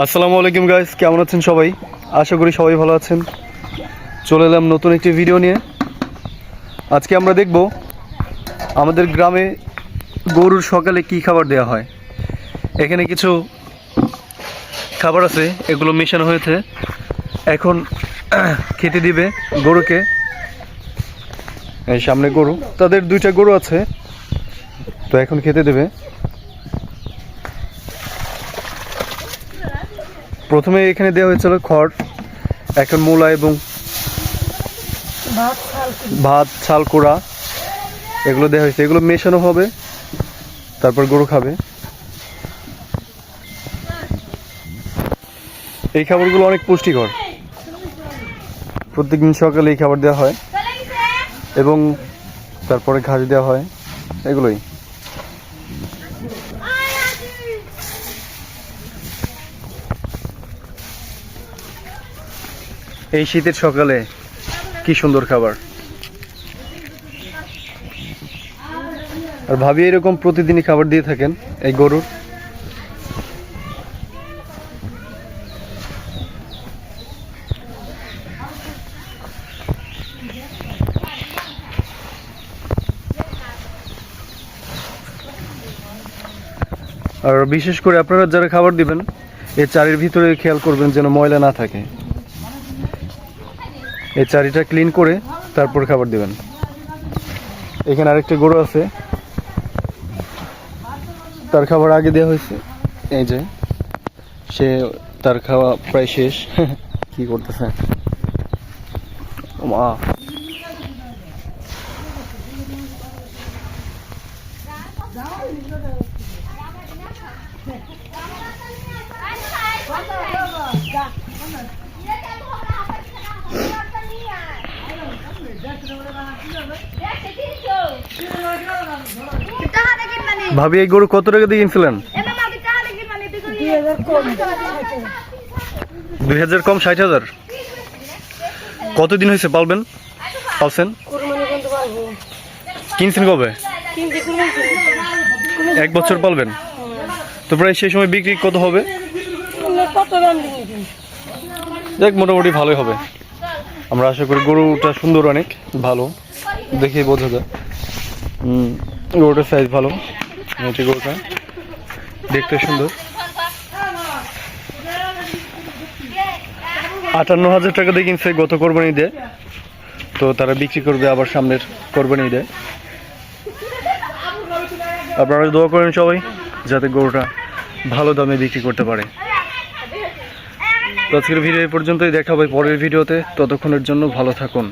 আসসালামু আলাইকুম গাইস কেমন আছেন সবাই? আশা করি সবাই ভালো আছেন। চলে এলাম নতুন একটি ভিডিও নিয়ে। আজকে আমরা দেখব আমাদের গ্রামে গরুর সকালে কি খাবার দেওয়া হয়। এখানে কিছু খাবার আছে, এগুলো মেশানো হয়েছে। এখন খেতে দিবে গরুকে। সামনে গরু, তাদের দুইটা গরু আছে। তো এখন খেতে দেবে। প্রথমে এখানে দেওয়া হয়েছিল খড়, এখন মূলা এবং ভাত, ছাল, কোড়া, এগুলো দেওয়া হয়েছে। এগুলো মেশানো হবে, তারপর গরু খাবে। এই খাবারগুলো অনেক পুষ্টিকর। প্রত্যেকদিন সকালে এই খাবার দেওয়া হয় এবং তারপরে ঘাস দেওয়া হয়, এগুলোই। এই শীতের সকালে কি সুন্দর খাবার। আর ভাবি এরকম প্রতিদিনই খাবার দিয়ে থাকেন এই গরুর। আর বিশেষ করে আপনারা যারা খাবার দিবেন এই চারির ভিতরে খেয়াল করবেন যেন ময়লা না থাকে। এই চারিটা ক্লিন করে তারপর খাবার দেবেন। এখানে আরেকটা গরু আছে। তার খাবার আগে দেওয়া হয়েছে। এই যে, সে তার খাওয়া প্রায় শেষ। কি করতেছে? মা। ভাবি, এই গরু কত টাকা দিয়ে কিনছিলেন? দুই হাজার কম, ষাট হাজার। কতদিন হয়েছে পালবেন? পালছেন? কিনছেন কবে? এক বছর পালবেন। তো প্রায় সেই সময় বিক্রি কত হবে? দেখ, মোটামুটি ভালোই হবে। আমরা আশা করি গরুটা সুন্দর অনেক, ভালো। দেখে বোঝা যায়। গরুটার সাইজ ভালো। এটা গরুটা। দেখতে সুন্দর। আটান্ন হাজার টাকা দিয়ে কিনছে, গত কোরবানি দেয় তো তারা বিক্রি করবে আবার সামনের কোরবানি দেয় আপনারা দোয়া করেন সবাই, যাতে গরুটা ভালো দামে বিক্রি করতে পারে। তো আজকের ভিডিও এই পর্যন্তই। দেখা হবে পরের ভিডিওতে। ততক্ষণের জন্য ভালো থাকুন।